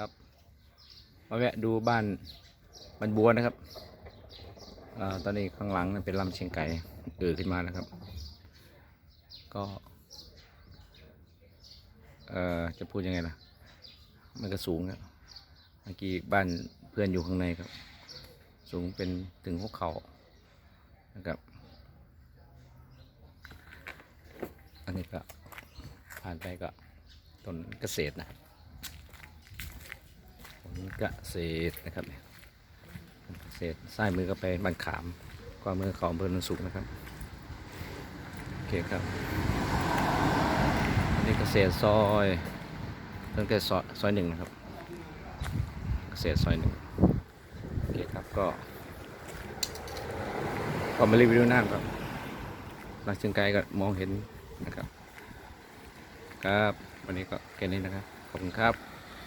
ครับ มาแวะดูบ้านบ้านบัวนะครับอตอนนี้ข้างหลังเป็นลำเชียงไก่เกิดขึ้นมาแล้วครับ ก็เอ่อจะพูดยังไงล่ะ มันก็สูงเมื่อกี้บ้านเพื่อนอยู่ข้างในครับ สูงเป็นถึงหัวเข่านะครับ อันนี้ก็ผ่านไปก็ต้นเกษตรนะ เกษตรนะครับเกษตรซ้ายมือก็ไปบ้านขามขวามือเขอำเภอโนนสุขนะครับโอเคครับอันนี้เกษตรซอยต้นเกษตรซอยซอยหนึ่งนะครับ เกษตรซอยหนึ่งโอเคครับก็ก็มารีวิวหน้าครับหลังเชียงไกลก็มองเห็นนะครับ ครับ วันนี้ก็แค่นี้นะครับ ขอบคุณครับ